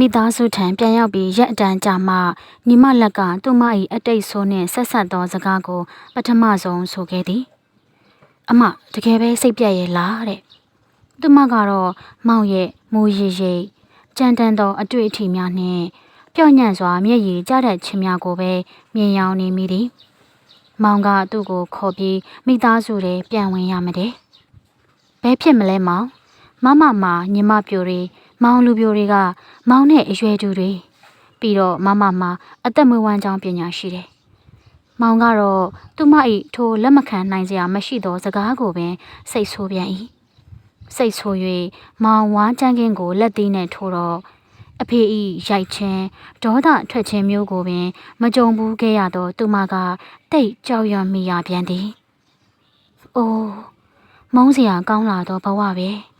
မိသားစုထံပြန်ရောက်ပြီးရက်အတန်ကြာမှညီမလက်ကသူ့မ၏အတိတ်ဆိုးနှင့်ဆက်ဆက်သောစကားကို ပထမဆုံးဆိုခဲ့သည်အမတကယ်ပဲစိတ်ပြက်ရဲ့လားတဲ့သူမကတော့မောင်ရဲ့မူရည်ရိပ်ကြမ်းတမ်းသောအတွေ့အထိများနှင့်ပျော့ညံ့စွာမျက်ရည်ကျတဲ့ခြင်းများကိုပဲမြင်ရောင်နေမိသည်မောင်ကသူ့ကိုခေါ်ပြီးမိသားစုတွေပြန်ဝင်ရမတဲ့ဘဲဖြစ်မလဲမောင်မမမညီမပြိုတွေ မောင်လူပြိုတွေကမောင်နဲ့အရွယ်တူတွေပြီးတော့မမမအသက်မွေးဝမ်းကြောင်းပညာရှိတယ်မောင်ကတော့သူမ၏ထိုလက်မခံနိုင်စရာမရှိသောစကားကိုပင်စိတ်ဆိုးပြန်၏စိတ်ဆိုး၍မောင်ဝါချမ်းကင်းကိုလက်သီးနဲ့ထိုးတော့အဖေဤရိုက်ချင်းဒေါသထွက်ခြင်းမျိုးကိုပင် မကြုံဘူးခဲ့ရသောသူမကတိတ်ကြောက်ရွံ့မိရပြန်သည်။အိုးမုန်းစရာကောင်းလာသောဘဝပဲ။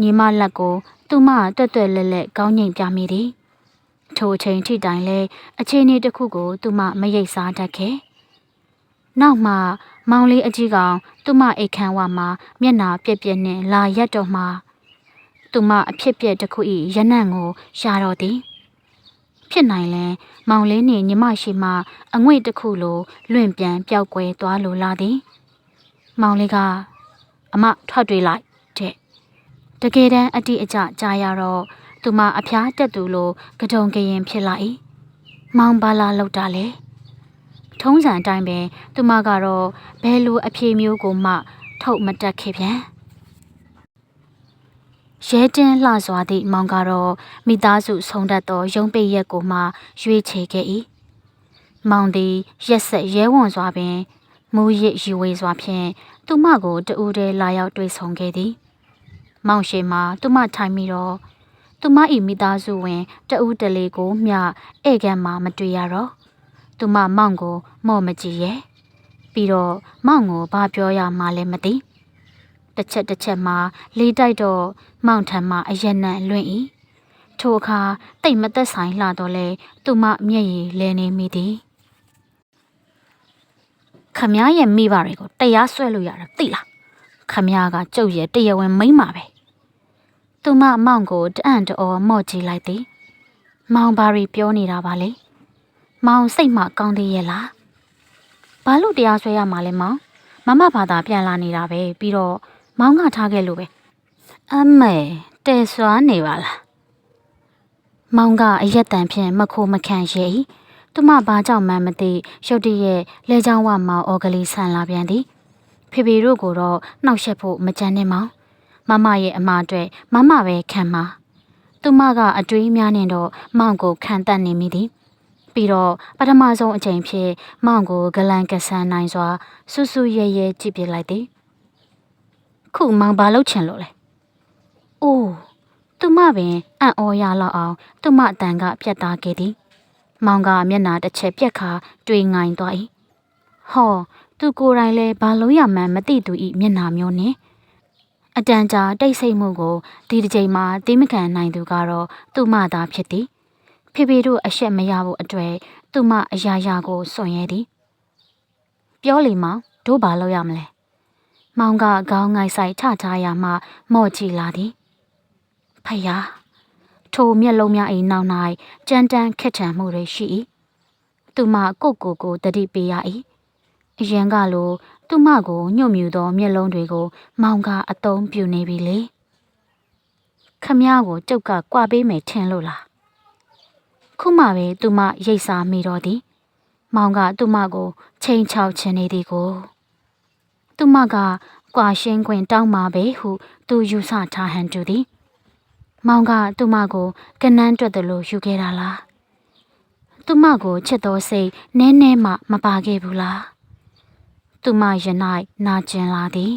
ညီမလက်ကို သူမတွတ်တွတ်လက်လက်ကောင်းငိမ်ပြမိသည်။ထိုအချိန်ထိတိုင်လဲအချိန်လေးတစ်ခုကို သူမမရိပ်စားတတ်ခဲ့။နောက်မှမောင်လေးအကြီးကောင် သူမအိတ်ခမ်းဝမှာမျက်နာပြက်ပြက်နဲ့လာရက်တော့မှသူမအဖြစ်ပြက်တစ်ခု၏ရနံ့ကိုရှာတော့သည်။ဖြစ်နိုင်လဲမောင်လေးနှင့်ညီမရှိမှအငွေ့တစ်ခုလိုလွင့်ပြန်ပျောက်ကွယ်သွားလိုလာသည်မောင်လေးကအမထွက်တွေးလိုက် တဲ့တကယ်တမ်းအတိအကျကြားရတော့သူမအဖျားတက်သူလိုကတုံကရင်ဖြစ်လာ၏မောင်ဘာလာလောက်တာလဲထုံးစံအတိုင်းပဲသူမကတော့ဘယ်လိုအဖြေမျိုးကိုမှ ထုတ်မတက်ခဲ့ပြန်ရဲတင်းလှစွာသည့်မောင်ကတော့မိသားစုဆုံးတတ်သောရုံးပိတ်ရက်ကိုမှရွေးချယ်ခဲ့၏မောင်သည်ရက်ဆက်ရဲဝံစွာပင်မူရစ်ယူဝေစွာဖြင့်သူမကိုတူးတဲလာရောက်တွေ့ဆုံခဲ့သည် မောင်ရှိမှသူမထိုင်ပြီးတော့သူမ၏မိသားစုဝင်တဦးတလေကိုမျှဧကန်မှမတွေ့ရတော့သူမမောင်ကိုမော့မကြည့်ရဲ့ပြီးတော့မောင်ကိုဘာပြောရမှလည်းမသိတစ်ချက်တစ်ချက်မှလေးတိုက်တော့မောင်ထံမှအယက်နံလွင့်၏ထိုအခါတိတ်မသက်ဆိုင်လှတော့လေသူမမျက်ရည်လဲနေမိသည်ခမည်းရဲ့မိဘတွေကိုတရားဆွဲလို့ရတာသိလား ခမည်းကကြုတ်ရဲ့တရားဝင်မိမ့်ပါပဲသူမမောင်ကိုတအံ့တော်မော့ကြည့်လိုက်သည်မောင်ဘာရီပြောနေတာပါလေမောင်စိတ်မှကောင်းသေးရဲ့လားဘာလို့တရားဆွဲရမှာလဲမောင်မမဘာသာပြန်လာနေတာပဲပြီးတော့မောင်ကထားခဲ့လို့ပဲအမေတဲစွာနေပါလားမောင်ကအရက်တန်ဖြင့်မခိုမခံရဲ့၏သူမဘာကြောင့်မှန်းမသိရုတ်တရက်လဲချောင်းဝမောင်အော်ကလေးဆန်လာပြန်သည် ဖေဖေတို့ကိုတော့နှောက်ယှက်ဖို့မကြမ်းနဲ့မောင်မမရဲ့အမအတွက်မမပဲခံမှာသူမကအတွေးများနဲ့တော့မောင်ကိုခံတတ်နေမိသည်ပြီးတော့ပထမဆုံးအချိန်ဖြစ်မောင်ကိုဂလန်ကဆန်နိုင်စွာဆူဆူရဲရဲကြည့်ပြလိုက်သည်ခုမောင်ဘာလုပ်ချင်လို့လဲအိုးသူမပင်အံ့ဩရလောက်အောင် သူမအတန်ကပြတ်သားခဲ့သည် မောင်ကမျက်နာတစ်ချက်ပြက်ခါတွေးငိုင်သွား၏ဟော သူကိုယ်တိုင်လဲဘာလို့ရမှန်းမသိသူ၏မျက်နာမျိုးနဲ့အတန်ကြာတိတ်ဆိတ်မှုကိုဒီတစ်ချိန်မှာသိမခံနိုင်သူကတော့သူ့မသာဖြစ်သည်ဖေဖေတို့အရှက်မရဖို့အတွက်သူ့မအရာရာကိုစွန့်ရဲသည်ပြောလေမောင်တို့ဘာလုပ်ရမလဲမောင်ကခေါင်းငိုက်ဆိုင်ထထားရမှမော့ကြည့်လာသည်ဖယားထိုမျက်လုံးများ၏နောက်၌ကြမ်းတမ်းခက်ထန်မှုတွေရှိ၏သူမကိုကိုကိုတတိပေးရ၏ အရင်ကလိုသူမကိုညှို့မြူသောမျက်လုံးတွေကို မောင်ကအတုံးပြူနေပြီလေခမည်းကိုကျုပ်ကကြွားပေးမယ်ထင်လို့လားခုမှပဲသူမရိတ်စားမိတော့သည် မောင်ကသူမကိုချိန်ချောက်ချင်နေသည်ကိုသူမကကွာရှင်းခွင်တောင်းပါပဲဟုသူယူဆထားဟန်တူသည်မောင်ကသူမကိုကနန်းတွက်တယ်လို့ယူခဲ့တာလားသူမကိုချစ်တော်စိတ်နည်းနည်းမှမပါခဲ့ဘူးလား သူမရင်၌နာကျင်လာသည်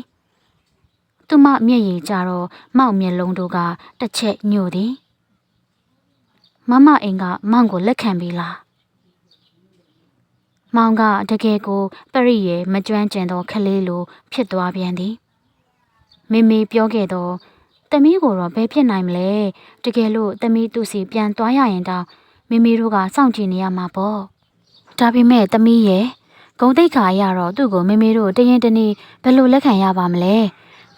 သူမမျက်ရည်ကြတော့မောက်မျက်လုံးတို့ကတစ်ချက်ညို့သည်မမအိမ်ကမောင်ကိုလက်ခံပြီလားမောင်ကတကယ်ကိုပရိယေမကျွမ်းကျင်သောခလေးလို ဖြစ်သွားပြန်သည်မေမေပြောခဲ့သောတမီးကိုတော့ဘယ်ဖြစ်နိုင်မလဲတကယ်လို့တမီးသူစီပြန်သွားရရင်တောင်မေမေတို့ကစောင့်ကြည့်နေရမှာပေါ့ဒါပေမဲ့တမီးရဲ့ ဂုံတိတ်ခါရတော့သူ့ကိုမေမေတို့တရင်တနေ့ဘယ်လိုလက်ခံရပါမလဲ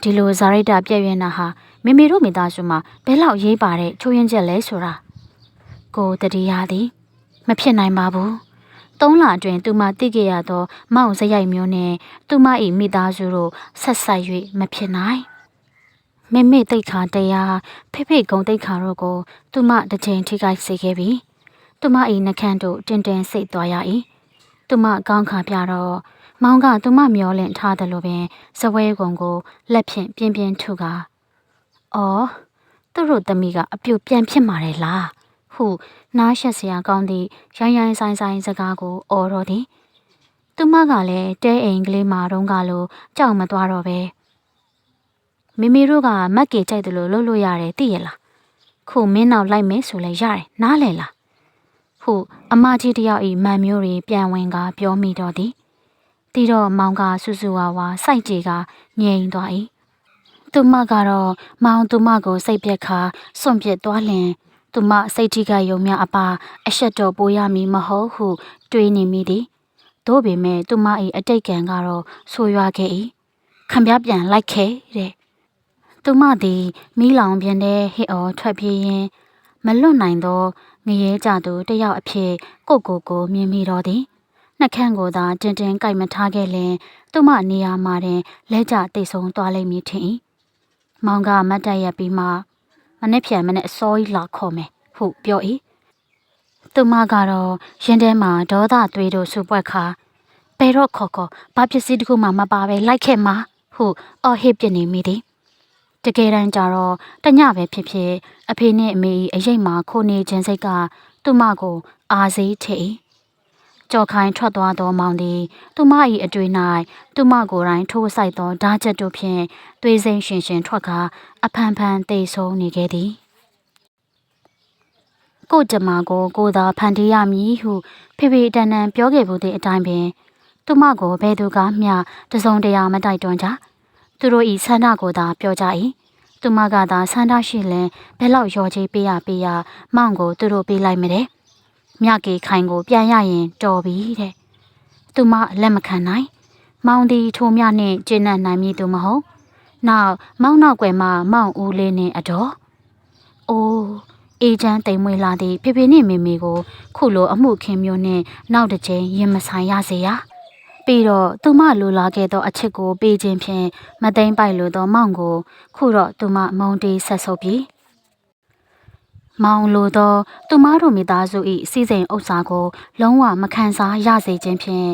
ဒီလိုဇာရိတပြည့်ရင်တာဟာမေမေတို့မိသားစုမှာဘယ်လောက်ရေးပါတဲ့ချိုးရင်ချက်လဲဆိုတာကိုတတိယသည်မဖြစ်နိုင်ပါဘူးသုံးလအတွင်းသူမသိခဲ့ရသောမောင်စရိုက်မျိုးနဲ့သူမ၏မိသားစုတို့ဆက်ဆက်၍မဖြစ်နိုင်မေမေတိတ်ခါတရားဖိဖိကုံတိတ်ခါတို့ကို သူမတစ်ချိန်ထိခိုက်စေခဲ့ပြီးသူမ၏နှကန်းတို့တင်တင်စိတ်သွားရ၏ သူမကောင်းခါပြတော့မောင်ကသူမမျောလင့်ထားတယ်လို့ပင်ဇပွဲကုံကိုလက်ဖြင့်ပြင်းပြင်းထုကာအော်သူတို့သမီးကအပြုတ်ပြန်ဖြစ်มาတယ်လားဟုနားရှက်စရာကောင်းသည့်ရိုင်းရိုင်းဆိုင်ဆိုင်စကားကိုအော်တော့သည်သူမကလည်းတဲအိမ်ကလေးမှာတုန်းကလိုကြောက်မသွားတော့ပဲမိမိတို့ကမက်ကေကြိုက်တယ်လို့လုပ်လို့ရတယ်သိရလားခုမင်းနောက်လိုက်မယ်ဆိုလဲရတယ်နားလေလား ဟုအမကြီးတယောက်ဤမန်မျိုးတွေပြန်ဝင်ကပြောမိတော့သည်တီတော့မောင်ကဆူဆူဝါဝါစိုက်ကြည်ကငြိမ်သွား၏သူမကတော့မောင်သူမကိုစိတ်ပြက်ခါစွန့်ပစ်သွားလင်သူမစိတ်ထိကယုံများအပါအဆက်တော်ပိုးရမည်မဟုတ်ဟု တွေးနေမိသည်သို့ပေမဲ့သူမ၏အတိတ်ကံကတော့ဆိုရွာခဲ့၏ခံပြပြန်လိုက်ခဲ့တဲ့သူမသည်မိလောင်ပြန်တဲ့ဟစ်အော်ထွက်ပြေးရင်းမလွတ်နိုင်သော ငရဲကြသူတယောက်အဖြစ်ကိုကိုကိုမြင်မိတော်သည်နှခမ်းကိုသာတင်တင်ကြိုက်မထားခဲ့လင်သူမနေရာမှာတင်လဲကျတိတ်ဆုံးသွားလိမ့်မည်ထင်၏မောင်ကမတ်တက်ရပြီးမှမနေ့ဖြန်မနေ့အစောကြီးလာခေါ်မယ်ဟုပြော၏သူမကတော့ရင်ထဲမှာဒေါသသွေးတို့ဆူပွက်ခါဘယ်တော့ခေါ်ခေါ်ဘာပစ္စည်းတခုမှမပါပဲလိုက်ခဲ့မှာဟုအော်ဟစ်ပြနေမိသည် တကယ်တမ်းကျတော့တညပဲဖြစ်ဖြစ်အဖေနဲ့အမေအရိပ်မှာခိုနေခြင်းစိတ်ကသူမကိုအာစေးထိကြော်ခိုင်းထွက်သွားသောမောင်သည်သူမ၏အတွေ့၌သူမကိုယ်တိုင်ထိုးဆိုင်သောဓာချက်တို့ဖြင့်သွေးစိမ့်ရှင်ရှင်ထွက်ကာအဖန်ဖန်တိတ်ဆုံးနေခဲ့သည်ကိုကျမကိုကိုသာဖန်တီးရမည်ဟုဖေဖေတန်တန်ပြောခဲ့မှုသည့်အတိုင်းပင်သူမကိုဘယ်သူကမျှတစုံတရာမတိုက်တွန်းကြ သူတို့ဤဆန္ဒကိုသာပြောကြ၏သူမကသာဆန္ဒရှိလင်ဘယ်လောက်ရော်ကြီးပေးရပေးရမောင်ကိုသူတို့ပေးလိုက်မတဲ့မြကေခိုင်ကိုပြန်ရရင်တော်ပြီတဲ့သူမလက်မခံနိုင် မောင်ဒီထိုမြနှင့်ကျဉ်းနှံ့နိုင်မည်သူမဟုတ်နောက်မောင်နောက်ွယ်မှာမောင်ဦးလေးနှင့်အတော်အိုးအေးချမ်းတိမ်မွေးလာသည့်ဖေဖေနှင့်မေမေကို ခုလိုအမှုခင်မျိုးနှင့်နောက်တစ်ချိန်ရင်မဆိုင်ရစေရ ပြီးတော့သူမလိုလာခဲ့သောအချစ်ကိုပေးခြင်းဖြင့်မသိမ့်ပိုက်လိုသောမောင်ကိုခုတော့သူမမုံတေးဆက်ဆုပ်ပြီးမောင်လိုသောသူမတို့မိသားစု၏စီစဉ်ဥစ္စာကို လုံးဝမခံစားရစေခြင်းဖြင့်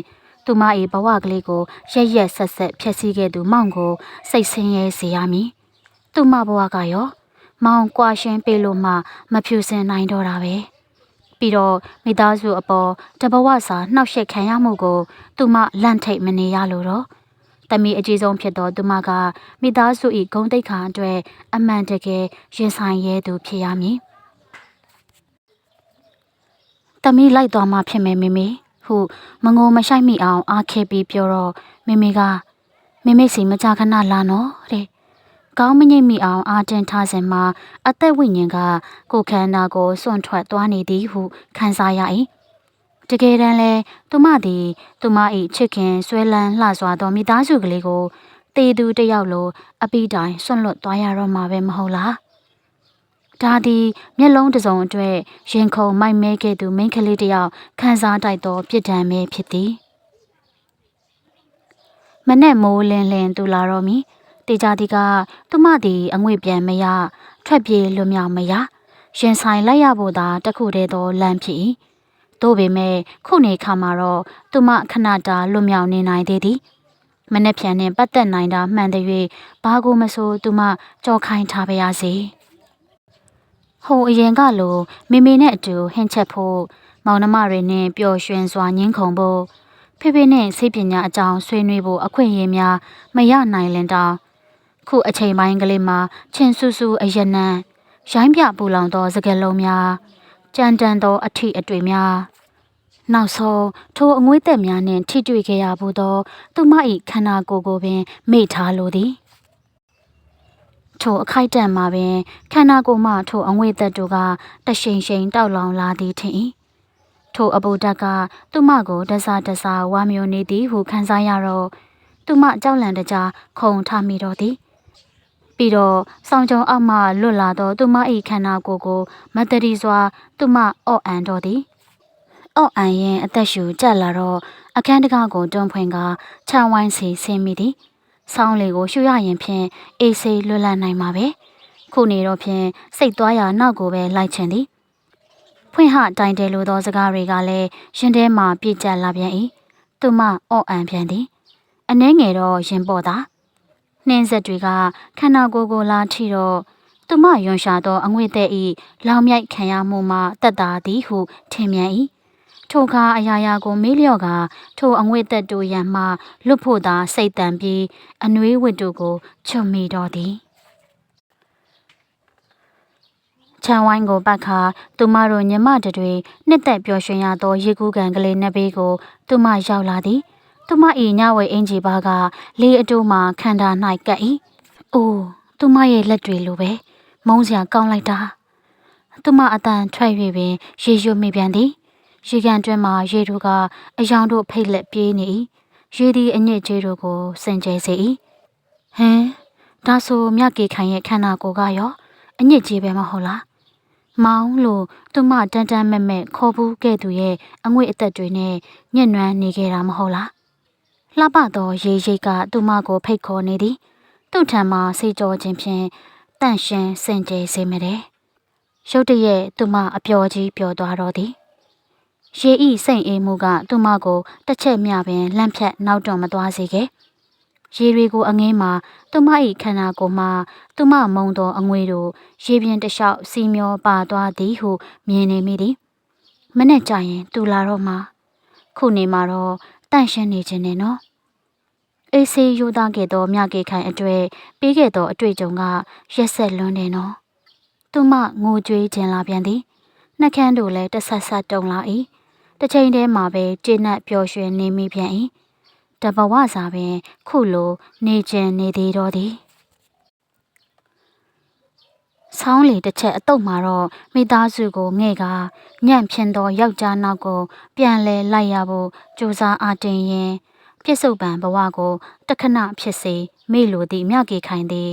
သူမ၏ဘဝကလေးကိုရက်ရက်ဆက်ဆက်ဖျက်ဆီးခဲ့သူမောင်ကို စိတ်ဆင်းရဲစေရမည်သူမဘဝကရော မောင်ကွာရှင်းပေးလို့မှ မဖြူစင်နိုင်တော့တာပဲ ပြီးတော့မိသားစုအပေါ်တဘဝစာနှောက်ယှက်ခံရမှုကို သူမလန့်ထိတ်မနေရလို့တော့တမီအကြီးဆုံးဖြစ်သောသူမကမိသားစု၏ဂုံတိတ်ခါအတွက်အမှန်တကယ်ရင်ဆိုင်ရဲသူဖြစ်ရမည်တမီလိုက်သွားမှဖြစ်မယ်မေမေဟုမငိုမဆိုင်မိအောင်အားခဲပြီးပြောတော့မေမေကမေမေစီမကြခဏလာနော်တဲ့ ကောင်းမငိမ့်မိအောင်အာတင်ထားစဉ်မှာအသက်ဝိညာဉ်ကကိုခန္ဓာကိုစွန့်ထွက်သွားနေသည်ဟုခံစားရ၏တကယ်တမ်းလဲသူမသည်သူမ၏ချစ်ခင်ဆွဲလန်းလှစွာသောမိသားစုကလေးကိုတေသူတယောက်လိုအပိတိုင်စွန့်လွတ်သွားရတော့မှာပဲမဟုတ်လားဒါသည်မျက်လုံးတစ်စုံအတွက်ရင်ခုန်မိုက်မဲခဲ့သူမိန်းကလေးတယောက်ခံစားတိုက်သောပြစ်ဒဏ်ပဲဖြစ်သည်မနဲ့မိုးလင်းလင်းသူလာတော့မီ တေချာတီကသူမသည်အငွေ့ပြန်မရထွက်ပြေးလွတ်မြောက်မရရင်ဆိုင်လိုက်ရဖို့သာတခုတည်းသောလမ်းဖြစ်၏တို့ပေမဲ့ခုနေခါမှာတော့သူမခဏတာလွတ်မြောက်နေနိုင်သေးသည်မနှက်ဖြန်နှင့်ပတ်သက်နိုင်တာမှန်တဲ့၍ဘာကိုမဆိုသူမကြော်ခိုင်းထားပါရစေဟိုအရင်ကလိုမေမေနဲ့အတူဟင်းချက်ဖို့မောင်နှမတွေနဲ့ပျော်ရွှင်စွာညှင်းခုန်ဖို့ဖေဖေနဲ့စိတ်ပညာအကြောင်းဆွေးနွေးဖို့အခွင့်အရေးများမရနိုင်လင်တောင် ခုအချိန်ပိုင်းကလေးမှာချင်းဆူဆူအယနံရိုင်းပြပူလောင်သောစကလုံးများကြမ်းတမ်းသောအထီအတွေ့များနောက်ဆုံးထိုအငွေးသက်များနှင့်ထိတွေ့ခဲ့ရဘူးသော သူမ၏ခန္ဓာကိုယ်ကိုပင် မေ့ထားလိုသည်ထိုအခိုက်တန့်မှာပင်ခန္ဓာကိုယ်မှထိုအငွေ့သက်တို့ကတရှိန်ရှိန်တောက်လောင်လာသည်ထင်၏ထိုအဘူတက်ကသူမကိုတစားတစားဝါမျိုးနေသည်ဟုခံစားရတော့သူမကြောက်လန့်တကြားခုံထမိတော့သည် ပြီးတော့ဆောင်ကြုံအောက်မှလွတ်လာသောသူမ၏ခန္ဓာကိုယ်ကိုမတရီစွာ သူမအော့အန်တော်သည်အော့အန်ရင်အသက်ရှူကြက်လာတော့အခန်းတကားကိုတွန်းဖွင့်ကခြံဝိုင်းစီဆင်းမိသည်ဆောင်းလေကိုရှူရရင်ဖြင့်အေးဆေးလွတ်လပ်နိုင်မှာပဲခုနေတော့ဖြင့်စိတ်သွားရနောက်ကိုပဲလိုက်ချင်သည်ဖွင့်ဟတိုင်တယ်လို့သောစကားတွေကလည်းရင်ထဲမှပြည့်ကျက်လာပြန်၏သူမအော့အန်ပြန်သည်အနှဲငယ်တော့ရင်ပေါ်သာ နှင်းဆက်တွေကခန္ဓာကိုယ်ကိုလာထိတော့သူမယွန်ရှာသောအငွေ့တဲ့ဤလောင်မြိုက်ခံရမှုမှတက်တာသည်ဟုထင်မြန်၏ထိုအခါအရာရာကိုမေးလျော့ကထိုအငွေ့သက်တို့ရန်မှလွတ်ဖို့သာစိတ်တန်ပြီးအနှွေးဝတ်တို့ကိုချုပ်မိတော်သည်ချန်ဝိုင်းကိုပတ်ခါသူမတို့ညမတတွေနှစ်သက်ပျော်ရွှင်ရသောရေကူးကန်ကလေးနှစ်ဘေးကိုသူမရောက်လာသည် သူမ၏ညဝဲအင်ကြီးပါကလေအတိုးမှခန္ဓာ၌ကပ်၏အိုးသူမရဲ့လက်တွေလိုပဲမုန်းစရာကောင်းလိုက်တာသူမအတန်ထွက်၍ပင်ရေရွမိပြန်သည်ရေကန်တွင်မှရေတို့ကအယောင်တို့ဖိတ်လက်ပြေးနေ၏ရေသည်အညစ်အကြေးတို့ကိုစင်ကြယ်စေ၏ဟမ်ဒါဆိုမြကေခိုင်ရဲ့ခန္ဓာကိုယ်ကရောအညစ်အကြေးပဲမဟုတ်လားမောင်လို့သူမတန်တန်မဲ့မဲ့ခေါ်ဘူးခဲ့သူရဲ့အငွေ့အသက်တွေနဲ့ညှဉ်းနှွမ်းနေခဲ့တာမဟုတ်လား လှပသောရေရိတ်ကသူမကိုဖိတ်ခေါ်နေသည်သူ့ထံမှစေကြောခြင်းဖြင့်တန့်ရှင်းစင်ကြယ်စေမတဲ့ရုတ်တရက်သူမအပျော်ကြီးပျော်သွားတော့သည်ရေဤစိတ်အေးမှုကသူမကိုတစ်ချက်မျှပင်လန့်ဖြတ်နောက်တော့မသွားစေခဲ့ရေတွေကိုအငင်းမှာသူမ၏ခန္ဓာကိုယ်မှသူမမုံသောအငွေတို့ရေပြင်တလျှောက်စီမျောပါသွားသည်ဟုမြင်နေမိသည်မနဲ့ကြရင် သူလာတော့မှခုနေမှာတော့ တန့်ရှင်းနေခြင်းနဲ့နော်အေးဆေးယူသားခဲ့သောမြကေခိုင်အတွေ့ပေးခဲ့သောအတွေ့အကြုံကရက်ဆက်လွန်းနေနော်သူမငိုကြွေးခြင်းလာပြန်သည်နှက်ခမ်းတို့လည်းတဆက်ဆက်တုံလာ၏တစ်ချိန်တည်းမှာပဲကျေနပ်ပျော်ရွှင်နေမိပြန်၏တဘဝစာပင်ခုလိုနေခြင်းနေသေးတော့သည် ဆောင်းလေတစ်ချက်အတုပ်မှာတော့မိသားစုကိုငဲ့ကညံ့ဖြင်းသောယောက်ျားနောက်ကို ပြန်လဲလိုက်ရဖို့ကြိုးစားအားတင်ရင်ပြစ္ဆုတ်ပံဘဝကိုတခဏဖြစ်စေမေ့လိုသည့်မြကေခိုင်သည်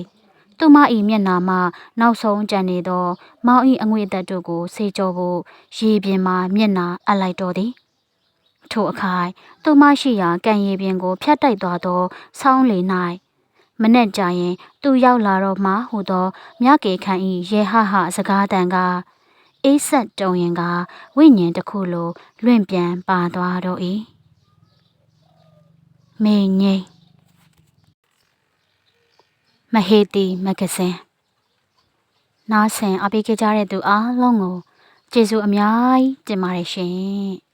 သူမ၏မျက်နာမှနောက်ဆုံးကြံနေသော မောင်၏အငွေအသက်တို့ကိုဆေးကြောဖို့ရေပြင်မှမျက်နာအပ်လိုက်တော်သည်ထို့အခိုင်သူမရှိရာကံရည်ပြင်ကိုဖျက်တိုက်သွားသော ဆောင်းလေ၌ မနဲ့ကြရင် သူရောက်လာတော့မှဟူသောမြကေခန့်ဤရေဟဟစကားတန်ကအေးဆက်တုံရင်ကဝိညာဉ်တစ်ခုလိုလွင့်ပြန်ပါသွားတော့၏မေငိမ့်မဟေတီမဂ္ဂဇင်းနားဆင်အပိကေကြတဲ့သူအားလုံးကိုကျေးဇူးအများကြီးတင်ပါတယ်ရှင်